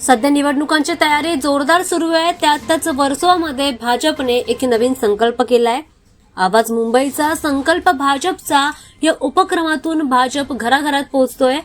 सध्या निवडणुकांची तयारी जोरदार सुरू आहे. त्यातच वर्सोवामध्ये भाजपने एक नवीन संकल्प केलाय. आवाज मुंबईचा संकल्प भाजपचा या उपक्रमातून भाजप घराघरात पोहोचतोय.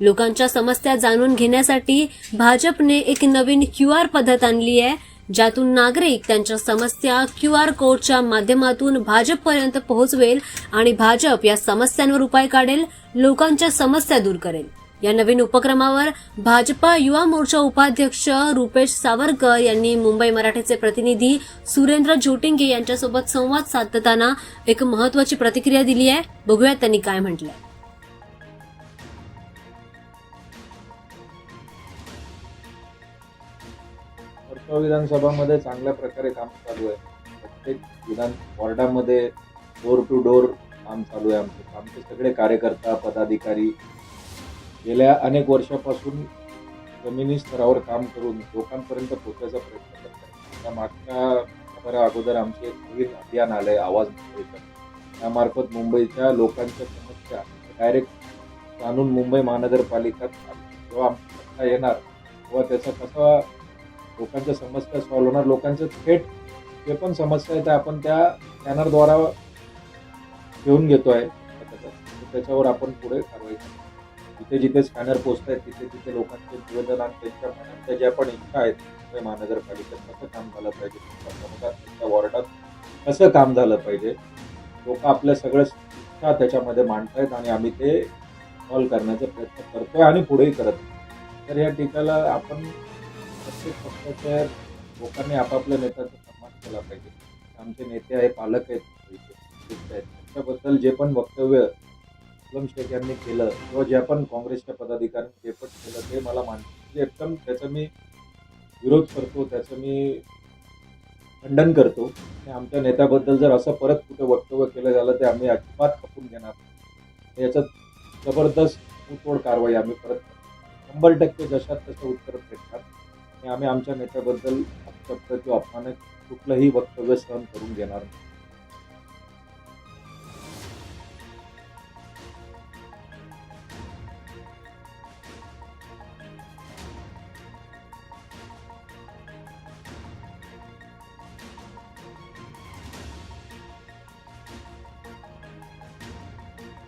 लोकांच्या समस्या जाणून घेण्यासाठी भाजपने एक नवीन क्यू आर पद्धत आणली आहे ज्यातून नागरिक त्यांच्या समस्या क्यू आर कोडच्या माध्यमातून भाजपपर्यंत पोहोचवेल आणि भाजप या समस्यांवर उपाय काढेल लोकांच्या समस्या दूर करेल. या नवीन उपक्रमावर भाजपा युवा मोर्चा उपाध्यक्ष रुपेश सावरकर यांनी मुंबई मराठीचे प्रतिनिधी सुरेंद्र झोटिंगे यांच्यासोबत संवाद साधताना एक महत्वाची प्रतिक्रिया दिली आहे. बघूया त्यांनी काय म्हटलंय. विधानसभामध्ये चांगल्या प्रकारे काम चालू आहे. प्रत्येक विधान वॉर्डामध्ये डोर टू डोर काम चालू आहे आमचं. आमचे सगळे कार्यकर्ता पदाधिकारी गेल्या अनेक वर्षापासून जमिनी स्तरावर काम करून लोकांपर्यंत पोहोचायचा प्रयत्न करत आहे त्या मागच्या बऱ्या अगोदर आमचे एक नवीन अभियान आलंय आवाज मुंबईचा त्यामार्फत मुंबईच्या लोकांच्या समस्या डायरेक्ट जाणून मुंबई महानगरपालिका जेव्हा आमचा येणार तेव्हा त्याचा कसा लोकांच्या समस्या सॉल्व्ह होणार लोकांचं थेट जे पण समस्या आहे त्या आपण त्या स्कॅनरद्वारा घेऊन घेतो आहे त्याच्यावर आपण पुढे कारवाई करतो जिथे जिथे स्कॅनर पोचत आहेत तिथे तिथे लोकांचे निवेदन आणि त्यांच्या मनातल्या ज्या पण इच्छा आहेत मुंबई महानगरपालिकेत कसं काम झालं पाहिजे तुमच्या प्रमुखात वॉर्डात कसं काम झालं पाहिजे लोक आपल्या सगळ्या इच्छा त्याच्यामध्ये मांडतायत आणि आम्ही ते सॉल्व करण्याचा प्रयत्न करतोय आणि पुढेही करत आहे. तर या टीकाला आपण प्रत्येक पक्षाच्या लोकांनी आपापल्या नेत्याचा सन्मान केला पाहिजे आमचे नेते आहे पालक आहेत त्यांच्याबद्दल आहेत त्याच्याबद्दल जे पण वक्तव्य असलम शेख यांनी केलं किंवा ज्या पण काँग्रेसच्या पदाधिकाऱ्यांनी जे पण केलं ते मला मान म्हणजे एकदम त्याचा मी विरोध करतो त्याचं मी खंडन करतो. आणि आमच्या नेत्याबद्दल जर असं परत कुठे वक्तव्य केलं झालं ते आम्ही अजिबात खपून घेणार नाही. याच्यात जबरदस्त तोड कारवाई आम्ही परत शंभर टक्के जशात तसं उत्तर भेटणार आणि आम्ही आमच्या नेत्याबद्दल अपशब्द किंवा अपमानक कुठलंही वक्तव्य सहन करून घेणार नाही.